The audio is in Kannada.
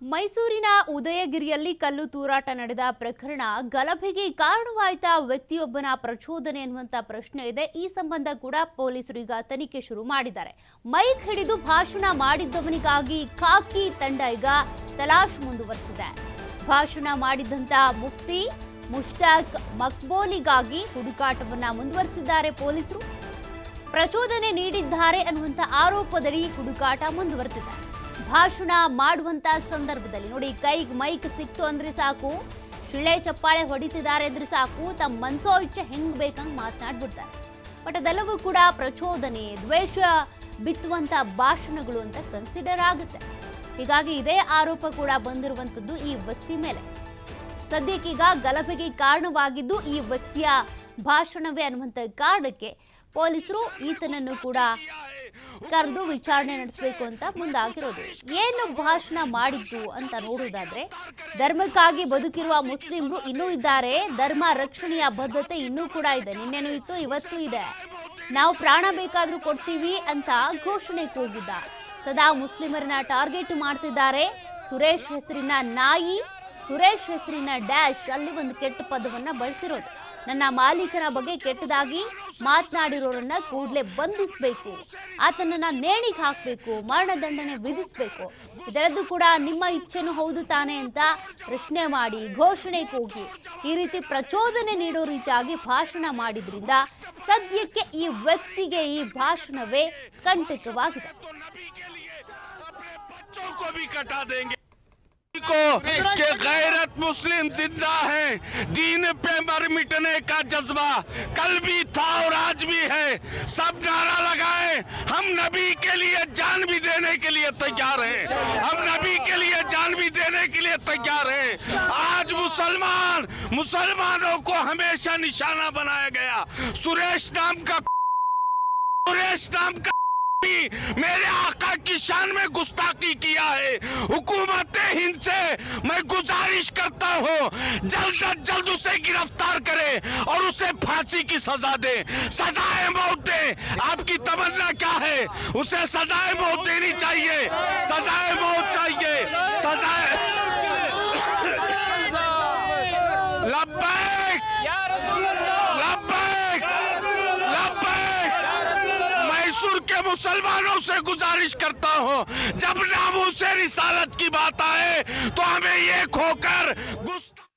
ಮೈಸೂರಿನ ಉದಯಗಿರಿಯಲ್ಲಿ ಕಲ್ಲು ತೂರಾಟ ನಡೆದ ಪ್ರಕರಣ ಗಲಭೆಗೆ ಕಾರಣವಾಯಿತ ವ್ಯಕ್ತಿಯೊಬ್ಬನ ಪ್ರಚೋದನೆ ಎನ್ನುವಂತ ಪ್ರಶ್ನೆ ಇದೆ. ಈ ಸಂಬಂಧ ಕೂಡ ಪೊಲೀಸರು ಈಗ ತನಿಖೆ ಶುರು ಮಾಡಿದ್ದಾರೆ. ಮೈಕ್ ಹಿಡಿದು ಭಾಷಣ ಮಾಡಿದ್ದವನಿಗಾಗಿ ಖಾಕಿ ತಂಡ ಈಗ ತಲಾಶ್ ಮುಂದುವರೆಸಿದೆ. ಭಾಷಣ ಮಾಡಿದಂತ ಮುಫ್ತಿ ಮುಷ್ತಾಕ್ ಮಕ್ಬೋಲಿಗಾಗಿ ಹುಡುಕಾಟವನ್ನ ಮುಂದುವರೆಸಿದ್ದಾರೆ ಪೊಲೀಸರು. ಪ್ರಚೋದನೆ ನೀಡಿದ್ದಾರೆ ಅನ್ನುವಂಥ ಆರೋಪದಡಿ ಹುಡುಕಾಟ ಮುಂದುವರೆದಿದೆ. ಭಾಷಣ ಮಾಡುವಂತ ಸಂದರ್ಭದಲ್ಲಿ ನೋಡಿ, ಕೈಗೆ ಮೈಕ್ ಸಿಕ್ತು ಅಂದ್ರೆ ಸಾಕು, ಶಿಳೆ ಚಪ್ಪಾಳೆ ಹೊಡಿತಿದ್ದಾರೆ ಅಂದ್ರೆ ಸಾಕು, ತಮ್ಮ ಮನಸೋ ಇಚ್ಛೆ ಹೆಂಗ್ ಬೇಕಂಗ್ ಮಾತನಾಡ್ಬಿಡ್ತಾರೆ. ಬಟ್ ಅದೆಲ್ಲವೂ ಕೂಡ ಪ್ರಚೋದನೆ, ದ್ವೇಷ ಬಿತ್ತುವಂತ ಭಾಷಣಗಳು ಅಂತ ಕನ್ಸಿಡರ್ ಆಗುತ್ತೆ. ಹೀಗಾಗಿ ಇದೇ ಆರೋಪ ಕೂಡ ಬಂದಿರುವಂತದ್ದು ಈ ವ್ಯಕ್ತಿ ಮೇಲೆ. ಸದ್ಯಕ್ಕೀಗ ಗಲಭೆಗೆ ಕಾರಣವಾಗಿದ್ದು ಈ ವ್ಯಕ್ತಿಯ ಭಾಷಣವೇ ಅನ್ನುವಂಥ ಕಾರಣಕ್ಕೆ ಪೊಲೀಸರು ಈತನನ್ನು ಕೂಡ ಕರೆದು ವಿಚಾರಣೆ ನಡೆಸಬೇಕು ಅಂತ ಮುಂದಾಗಿರೋದು. ಏನು ಭಾಷಣ ಮಾಡಿದ್ದು ಅಂತ ನೋಡುವುದಾದ್ರೆ, ಧರ್ಮಕ್ಕಾಗಿ ಬದುಕಿರುವ ಮುಸ್ಲಿಮರು ಇನ್ನೂ ಇದ್ದಾರೆ, ಧರ್ಮ ರಕ್ಷಣೆಯ ಬದ್ಧತೆ ಇನ್ನೂ ಕೂಡ ಇದೆ. ನಿನ್ನೆನೂ ಇತ್ತು, ಇವತ್ತು ಇದೆ. ನಾವು ಪ್ರಾಣ ಬೇಕಾದ್ರೂ ಕೊಡ್ತೀವಿ ಅಂತ ಘೋಷಣೆ ಕೂಗಿದ್ದ. ಸದಾ ಮುಸ್ಲಿಮರನ್ನ ಟಾರ್ಗೆಟ್ ಮಾಡ್ತಿದ್ದಾರೆ. ಸುರೇಶ್ ಹೆಸರಿನ ನಾಯಿ, ಸುರೇಶ್ ಹೆಸರಿನ ಡ್ಯಾಶ್ ಅಲ್ಲಿ ಒಂದು ಕೆಟ್ಟ ಪದವನ್ನ ಬಳಸಿರೋದು. ನನ್ನ ಮಾಲೀಕನ ಬಗ್ಗೆ ಕೆಟ್ಟದಾಗಿ ಮಾತನಾಡಿರೋರನ್ನ ಕೂಡಲೇ ಬಂಧಿಸಬೇಕು ಆತನನ್ನ ನೇಣಿಗೆ ಹಾಕಬೇಕು ಮರಣದಂಡನೆ ವಿಧಿಸಬೇಕು ಇದರದ್ದು ಕೂಡ ನಿಮ್ಮ ಇಚ್ಛೆನೂ ಹೌದು ತಾನೆ ಅಂತ ಪ್ರಶ್ನೆ ಮಾಡಿ ಘೋಷಣೆ ಕೂಗಿ ಈ ರೀತಿ ಪ್ರಚೋದನೆ ನೀಡೋ ರೀತಿಯಾಗಿ ಭಾಷಣ ಮಾಡಿದ್ರಿಂದ ಸದ್ಯಕ್ಕೆ ಈ ವ್ಯಕ್ತಿಗೆ ಈ ಭಾಷಣವೇ ಕಂಟಕವಾಗಿದೆ बच्चों को भी कटा देंगे को कि गैरत मुस्लिम जिंदा है दीन پر مٹنے کا جذبہ، کل بھی تھا اور آج بھی ہے۔ سب نعرہ لگائیں، ہم نبی کے لیے جان بھی دینے کے لیے تیار ہیں۔ ہم نبی کے لیے جان بھی دینے کے لیے تیار ہیں۔ آج مسلمان، مسلمانوں کو ہمیشہ نشانہ بنایا گیا۔ سریش نام کا سریش نام کا میرے آقا کی شان میں گستاخی کیا ہے۔ حکومت ہند سے میں گزارش کرتا ہوں، جلد از جلد اسے گرفتار کرے اور اسے پھانسی کی سزا دے۔ سزائے موت دے۔ آپ کی تمنا کیا ہے؟ اسے سزائے موت دینی چاہیے۔ سزائے موت چاہیے۔ سزائے مسلمانوں سے گزارش کرتا ہوں، جب ناموں سے رسالت کی بات آئے تو ہمیں یہ کھو کر گستا